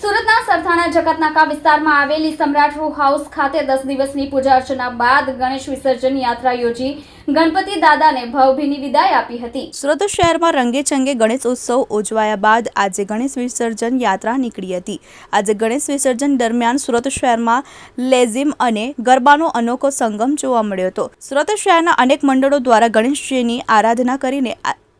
સુરતના સરથાણા જકાતનાકા વિસ્તારમાં આવેલી સમ્રાટ રૂ હાઉસ ખાતે દસ દિવસની પૂજા અર્ચના બાદ ગણેશ વિસર્જન યાત્રા યોજી ગણપતિ દાદાને ભાવભીની વિદાય આપી હતી. સુરત શહેરમાં રંગેચંગે ગણેશ ઉત્સવ ઉજવાયા બાદ આજે ગણેશ વિસર્જન યાત્રા નીકળી હતી. આજે ગણેશ વિસર્જન દરમિયાન સુરત શહેરમાં લેઝિમ અને ગરબાનો અનોખો સંગમ જોવા મળ્યો હતો. સુરત શહેરના અનેક મંડળો દ્વારા ગણેશજીની આરાધના કરીને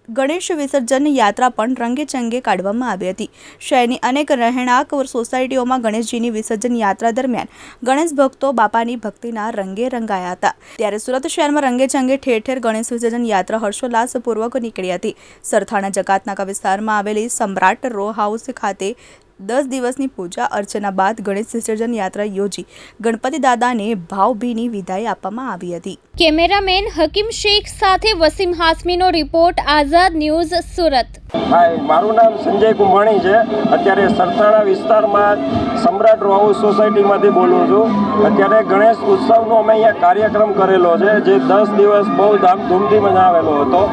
ગણેશ વિસર્જન યાત્રા પણ રંગેચંગે કાઢવામાં આવી હતી. શહેરની અનેક રહેણાંક સોસાયટીઓમાં ગણેશજીની વિસર્જન યાત્રા દરમિયાન ગણેશ ભક્તો બાપાની ભક્તિના રંગે રંગાયા હતા. ત્યારે સુરત શહેરમાં રંગેચંગે ઠેર ઠેર ગણેશ વિસર્જન યાત્રા હર્ષોલ્લાસપૂર્વક નીકળી હતી. સરથાણા, જકાતનાકા વિસ્તારમાં આવેલી સમ્રાટ રો હાઉસ ખાતે દસ દિવસની પૂજા અર્ચના બાદ ગણેશ વિસર્જન યાત્રા યોજી ગણપતિ દાદાને ભાવભીની વિદાય આપવામાં આવી હતી. કેમેરામેન હકીમ શેખ સાથે Wasim હાસમીનો report Azad news Surat. Hi મારું નામ સંજય કુંભાણી છે. અત્યારે સરથાણા વિસ્તારમાં સમ્રાટ રોહુ સોસાયટીમાંથી બોલું છું. અત્યારે ગણેશ ઉત્સવનો અમે અહીંયા કાર્યક્રમ કરેલો છે જે દસ દિવસ બહુ ધામધૂમથી મનાવેલો હતો.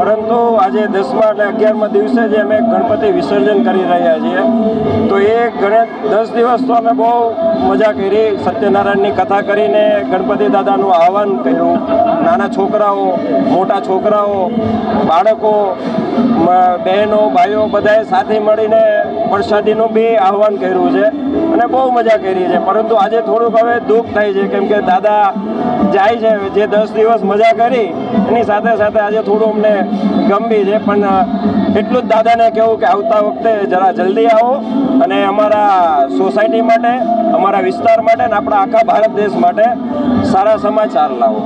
પરંતુ આજે દસમા અને અગિયારમા દિવસે જે અમે ગણપતિ વિસર્જન કરી રહ્યા છીએ તો એ ગણેશ દસ દિવસ તો અમે બહુ મજા કરી, સત્યનારાયણની કથા કરીને ગણપતિ દાદાનું આહવાન કર્યું. નાના છોકરાઓ, મોટા છોકરાઓ, બાળકો બહેનો, ભાઈઓ બધાએ સાથે મળીને પ્રસાદીનું બી આહવાન કર્યું છે અને બહુ મજા કરી છે. પરંતુ આજે થોડુંક હવે દુઃખ થાય છે, કેમ કે દાદા જાય છે. જે દસ દિવસ મજા કરી, એની સાથે સાથે આજે થોડું અમને ગમી છે. પણ એટલું જ દાદાને કહેવું કે આવતા વખતે જરા જલ્દી આવો અને અમારા સોસાયટી માટે, અમારા વિસ્તાર માટે અને આપણા આખા ભારત દેશ માટે સારા સમાચાર લાવો.